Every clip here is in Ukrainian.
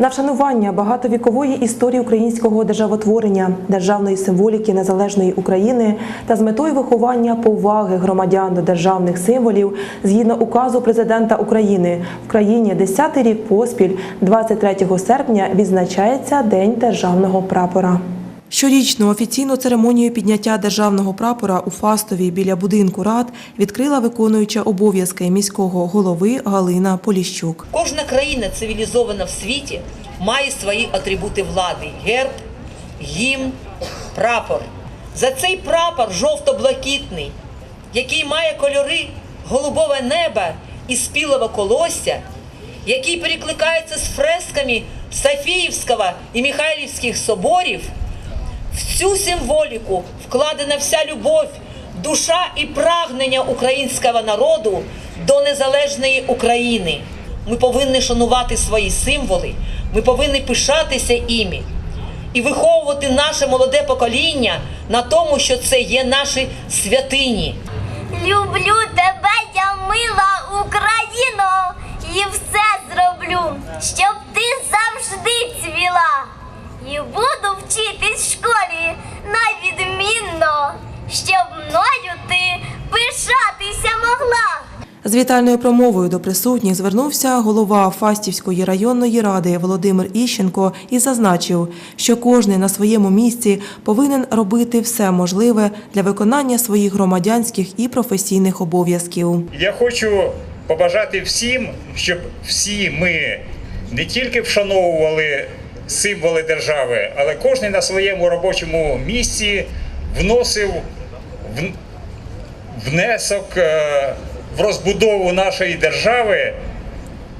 На вшанування багатовікової історії українського державотворення, державної символіки незалежної України та з метою виховання поваги громадян до державних символів згідно указу президента України в країні 10-й рік поспіль, 23 серпня, відзначається День державного прапора. Щорічну офіційну церемонію підняття державного прапора у Фастові біля будинку рад відкрила виконуюча обов'язки міського голови Галина Поліщук. Кожна країна цивілізована в світі має свої атрибути влади: герб, гімн, прапор. За цей прапор жовто-блакитний, який має кольори голубове неба і спілого колосся, який перекликається з фресками Софіївського і Михайлівських соборів. В цю символіку вкладена вся любов, душа і прагнення українського народу до незалежної України. Ми повинні шанувати свої символи, ми повинні пишатися іми і виховувати наше молоде покоління на тому, що це є наші святині. Люблю тебе, я мила Україно, З вітальною промовою до присутніх звернувся голова Фастівської районної ради Володимир Іщенко і зазначив, що кожен на своєму місці повинен робити все можливе для виконання своїх громадянських і професійних обов'язків. Я хочу побажати всім, щоб всі ми не тільки вшановували символи держави, але кожен на своєму робочому місці вносив внесок е, в розбудову нашої держави,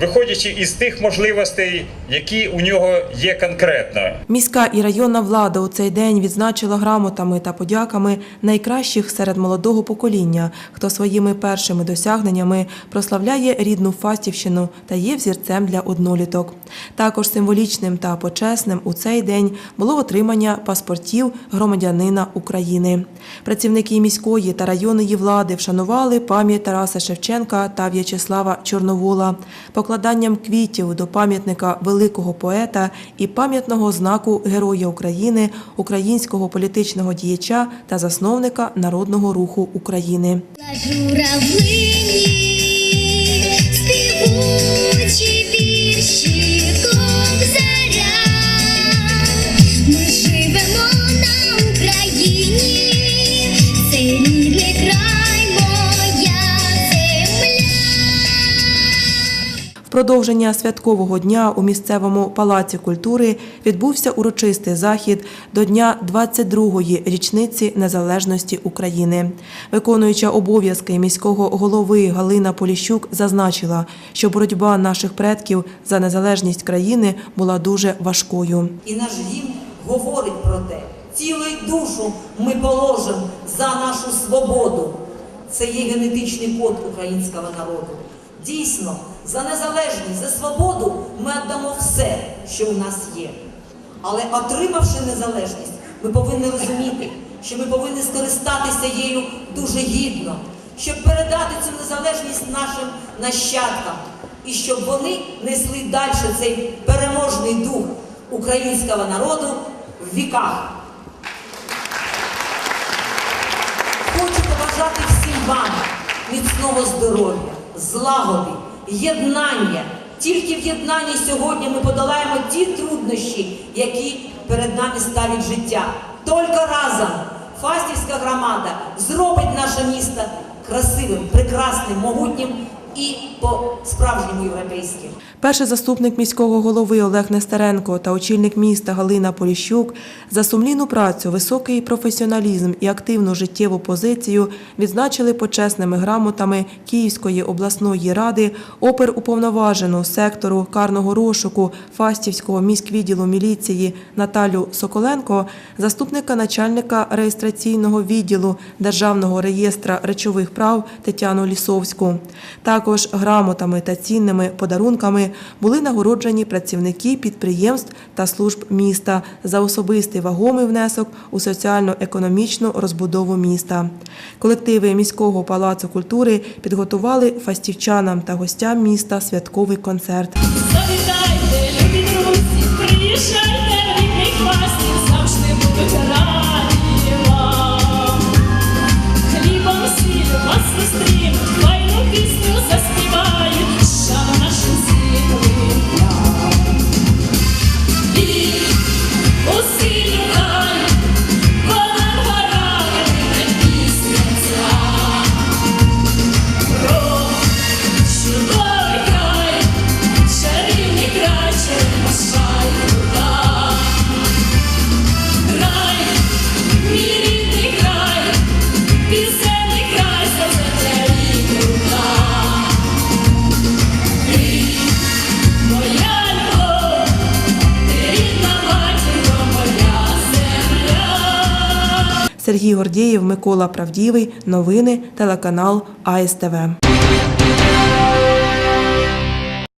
виходячи із тих можливостей, які у нього є конкретно. Міська і районна влада у цей день відзначила грамотами та подяками найкращих серед молодого покоління, хто своїми першими досягненнями прославляє рідну Фастівщину та є взірцем для одноліток. Також символічним та почесним у цей день було отримання паспортів громадянина України. Працівники міської та районної влади вшанували пам'ять Тараса Шевченка та В'ячеслава Чорновола, покладанням квітів до пам'ятника великого поета і пам'ятного знаку Героя України, українського політичного діяча та засновника народного руху України. Продовження святкового дня у місцевому палаці культури відбувся урочистий захід до дня 22-ї річниці незалежності України. Виконуюча обов'язки міського голови Галина Поліщук зазначила, що боротьба наших предків за незалежність країни була дуже важкою. І наш гімн говорить про те, цілу душу ми положимо за нашу свободу. Це є генетичний код українського народу. Дійсно, за незалежність, за свободу ми віддамо все, що у нас є. Але отримавши незалежність, ми повинні розуміти, що ми повинні скористатися її дуже гідно, щоб передати цю незалежність нашим нащадкам, і щоб вони несли далі цей переможний дух українського народу в віках. Хочу побажати всім вам міцного здоров'я, злагоди, єднання. Тільки в єднанні сьогодні ми подолаємо ті труднощі, які перед нами ставить життя. Тільки разом Фастівська громада зробить наше місто красивим, прекрасним, могутнім і по справжньому європейськи. Перший заступник міського голови Олег Нестеренко та очільник міста Галина Поліщук за сумлінну працю, високий професіоналізм і активну життєву позицію відзначили почесними грамотами Київської обласної ради оперуповноважену сектору карного розшуку Фастівського міськвідділу міліції Наталю Соколенко, заступника начальника реєстраційного відділу Державного реєстра речових прав Тетяну Лісовську. Також грамотами та цінними подарунками були нагороджені працівники підприємств та служб міста за особистий вагомий внесок у соціально-економічну розбудову міста. Колективи міського палацу культури підготували фастівчанам та гостям міста святковий концерт. Завітайте, любі друзі, приїжджайте, рідний класів вас зустрінуть, Сергій Гордієв, Микола Правдівий, новини, телеканал АСТВ.